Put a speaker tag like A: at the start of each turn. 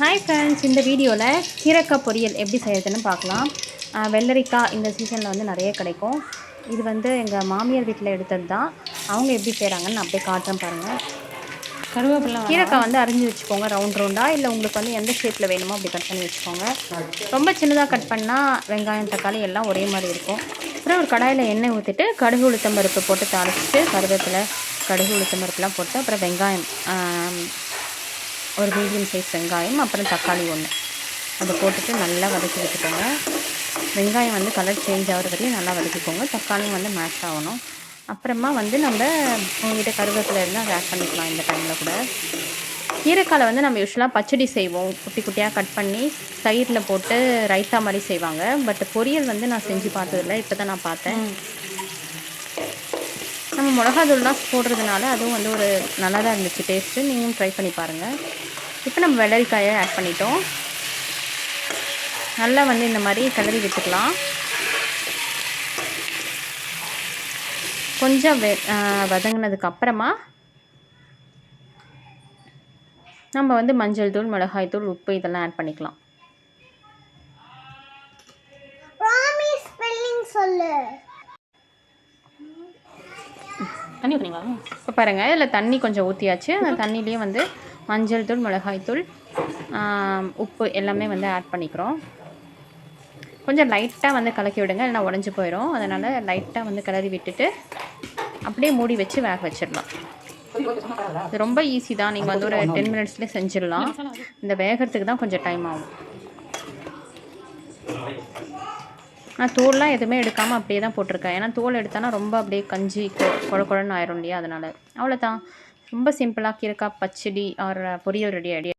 A: Hi friends இந்த வீடியோவில் கீரைக்காய் பொரியல் எப்படி செய்யறதுன்னு பார்க்கலாம். வெள்ளரிக்காய் இந்த சீசனில் வந்து நிறைய கிடைக்கும். இது வந்து எங்கள் மாமியார் வீட்டில் எடுத்தது தான் அவங்க எப்படி செய்கிறாங்கன்னு அப்படியே காட்டுறேன் பாருங்கள்
B: கருவேப்பிலை
A: கீரைக்காய் வந்து அரிஞ்சு வச்சுக்கோங்க ரவுண்ட் ரவுண்டாக இல்லை உங்களுக்கு வந்து எந்த ஷேப்பில் வேணுமோ அப்படி கட் பண்ணி வச்சுக்கோங்க. ரொம்ப சின்னதாக கட் பண்ணால் வெங்காயம் தக்காளி எல்லாம் ஒரே மாதிரி இருக்கும். அப்புறம் ஒரு கடாயில் எண்ணெய் ஊற்றிட்டு கடுகு உளுத்தம் பருப்பு போட்டு தாளிச்சிட்டு கருவேப்பிலை கடுகு உளுத்தம் பருப்புலாம் போட்டு அப்புறம் வெங்காயம் ஒரு மீடியம் சைஸ் வெங்காயம் அப்புறம் தக்காளி ஒன்று அதை போட்டுட்டு நல்லா வதக்கி விட்டுக்கோங்க. வெங்காயம் வந்து கலர் சேஞ்ச் ஆகிற வரையும் நல்லா வதக்கிக்கோங்க. தக்காளியும் வந்து மேஷ் ஆகணும். அப்புறமா வந்து நம்ம உங்ககிட்ட கருவேப்பிலை இருந்தால் அதை ஆட் பண்ணிக்கலாம் இந்த டைமில் கூட. கீரைக்காலை வந்து நம்ம யூஸ்வலாக பச்சடி செய்வோம். குட்டி குட்டியாக கட் பண்ணி தயிரில் போட்டு ரைத்தா மாதிரி செய்வாங்க. பட் பொரியல் வந்து நான் செஞ்சு பார்த்ததில்ல. இப்போ தான் நான் பார்த்தேன். நம்ம மிளகாத்தூள்லாம் போடுறதுனால அதுவும் வந்து ஒரு நல்லா தான் இருந்துச்சு டேஸ்ட்டு நீங்களும் ட்ரை பண்ணி பாருங்கள் இப்போ நம்ம வெள்ளரிக்காயை ஆட் பண்ணிட்டோம். நல்லா வந்து இந்த மாதிரி கிளறி விட்டுக்கலாம். கொஞ்சம் வெ வதங்கினதுக்கு அப்புறமா நம்ம வந்து மஞ்சள் தூள் மிளகாய் தூள் உப்பு இதெல்லாம் ஆட் பண்ணிக்கலாம்.
B: சொல்லு. தண்ணி ஊற்றுனீங்களா
A: இப்போ பாருங்கள் இதில் தண்ணி கொஞ்சம் ஊற்றியாச்சு அந்த தண்ணிலேயே வந்து மஞ்சள் தூள் மிளகாய் தூள் உப்பு எல்லாமே வந்து ஆட் பண்ணிக்கிறோம். கொஞ்சம் லைட்டாக வந்து கலக்கி விடுங்க இல்லைனா உடஞ்சி போயிடும் அதனால் லைட்டாக வந்து கிளறி விட்டுட்டு அப்படியே மூடி வச்சு வேக வச்சிடலாம். இது ரொம்ப ஈஸி தான். நீங்கள் வந்து ஒரு டென் மினிட்ஸ்லேயே செஞ்சிடலாம். இந்த வேகிறதுக்கு தான் கொஞ்சம் டைம் ஆகும். நான் தோல்லாம் எதுவுமே எடுக்காமல் அப்படியே தான் போட்டிருக்கேன். ஏன்னா தோல் எடுத்தானா ரொம்ப அப்படியே கஞ்சி குழ குழன்னு ஆயிரும் இல்லையா? அதனால். அவ்வளோதான் ரொம்ப சிம்பிளாக கீரைக்காய் பச்சடி ஆர் பொரியல் ரெடி ஐடியா